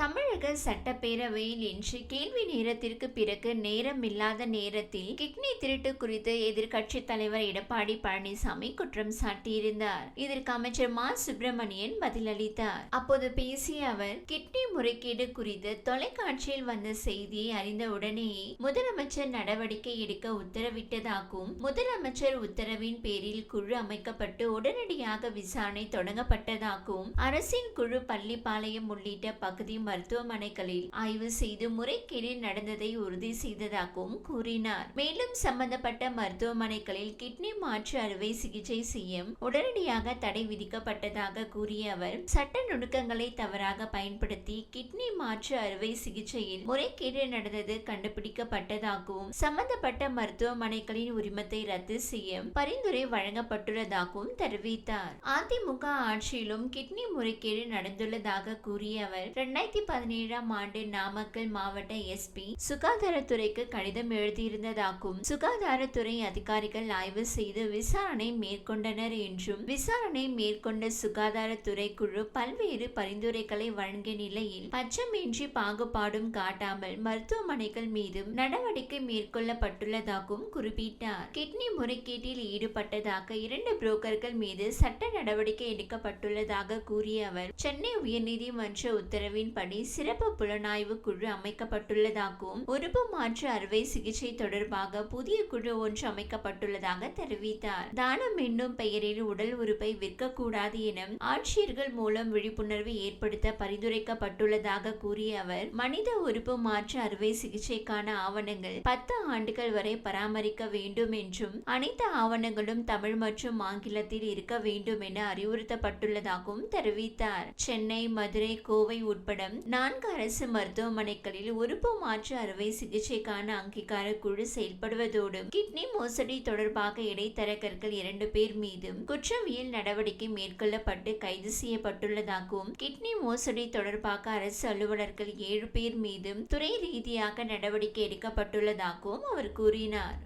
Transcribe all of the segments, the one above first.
தமிழக சட்டப்பேரவையில் இன்று கேள்வி நேரத்திற்கு பிறகு நேரம் இல்லாத நேரத்தில் கிட்னி திருட்டு குறித்து எதிர்க்கட்சித் தலைவர் எடப்பாடி பழனிசாமி குற்றம் சாட்டியிருந்தார். இதற்கு அமைச்சர் மா. சுப்பிரமணியன் பதிலளித்தார். அப்போது பேசிய அவர் கிட்னி முறைகேடு குறித்து தொலைக்காட்சியில் வந்த செய்தியை அறிந்த உடனேயே முதலமைச்சர் நடவடிக்கை எடுக்க உத்தரவிட்டதாகவும் முதலமைச்சர் உத்தரவின் பேரில் குழு அமைக்கப்பட்டு உடனடியாக விசாரணை தொடங்கப்பட்டதாகவும் அரசின் குழு பள்ளிப்பாளையம் உள்ளிட்ட பகுதி மருத்துவமனைகளில் ஆய்வு செய்து முறைகேடு நடந்ததை உறுதி செய்ததாகவும் கூறினார். மேலும் சம்பந்தப்பட்ட மருத்துவமனைகளில் கிட்னி மாற்று அறுவை சிகிச்சை செய்ய உடனடியாக தடை விதிக்கப்பட்டதாக கூறிய அவர் சட்ட நுணுக்கங்களை தவறாக பயன்படுத்தி கிட்னி மாற்று அறுவை சிகிச்சையில் முறைகேடு நடந்தது கண்டுபிடிக்கப்பட்டதாகவும் சம்பந்தப்பட்ட மருத்துவமனைகளின் உரிமத்தை ரத்து செய்ய பரிந்துரை வழங்கப்பட்டுள்ளதாகவும் தெரிவித்தார். அதிமுக ஆட்சியிலும் கிட்னி முறைகேடு நடந்துள்ளதாக கூறிய அவர் இரண்டாயிரத்தி பதினேழாம் ஆண்டு நாமக்கல் மாவட்ட எஸ்பி சுகாதாரத்துறைக்கு கடிதம் எழுதியிருந்ததாகவும் சுகாதாரத்துறை அதிகாரிகள் ஆய்வு செய்து விசாரணை மேற்கொண்டனர் என்றும் விசாரணை மேற்கொண்ட சுகாதாரத்துறை குழு பல்வேறு பரிந்துரைகளை வழங்கிய நிலையில் பச்சமின்றி பாகுபாடும் காட்டாமல் மருத்துவமனைகள் மீதும் நடவடிக்கை மேற்கொள்ளப்பட்டுள்ளதாகவும் குறிப்பிட்டார். கிட்னி முறைகேட்டில் ஈடுபட்டதாக இரண்டு புரோக்கர்கள் மீது சட்ட நடவடிக்கை எடுக்கப்பட்டுள்ளதாக கூறிய அவர் சென்னை உயர்நீதிமன்ற உத்தரவின்படி சிறப்பு புலனாய்வு குழு அமைக்கப்பட்டுள்ளதாகவும் உறுப்பு மாற்று அறுவை சிகிச்சை தொடர்பாக புதிய குழு ஒன்று அமைக்கப்பட்டுள்ளதாக தெரிவித்தார். தானம் என்னும் பெயரில் உடல் உறுப்பை விற்கக்கூடாது என ஆட்சியர்கள் மூலம் விழிப்புணர்வு ஏற்படுத்த பரிந்துரைக்கப்பட்டுள்ளதாக கூறிய அவர் மனித உறுப்பு மாற்று அறுவை சிகிச்சைக்கான ஆவணங்கள் பத்து ஆண்டுகள் வரை பராமரிக்க வேண்டும் என்றும் அனைத்து ஆவணங்களும் தமிழ் மற்றும் ஆங்கிலத்தில் இருக்க வேண்டும் என அறிவுறுத்தப்பட்டுள்ளதாகவும் தெரிவித்தார். சென்னை மதுரை கோவை உட்பட நான்கு அரசு மருத்துவமனைகளில் உறுப்பு மாற்று அறுவை சிகிச்சைக்கான அங்கீகார குழு செயல்படுவதோடு கிட்னி மோசடி தொடர்பாக இடைத்தரகர்கள் இரண்டு பேர் மீதும் குற்றவியல் நடவடிக்கை மேற்கொள்ளப்பட்டு கைது செய்யப்பட்டுள்ளதாகவும் கிட்னி மோசடி தொடர்பாக அரசு அலுவலர்கள் ஏழு பேர் மீதும் துறை ரீதியாக நடவடிக்கை எடுக்கப்பட்டுள்ளதாகவும் அவர் கூறினார்.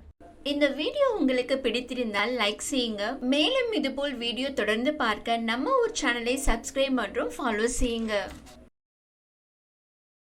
இந்த வீடியோ உங்களுக்கு பிடித்திருந்தால் லைக் செய்யுங்க. மேலும் இதுபோல் வீடியோ தொடர்ந்து பார்க்க நம்ம ஊர் சேனலை சப்ஸ்கிரைப் மற்றும் ஃபாலோ செய்யுங்க.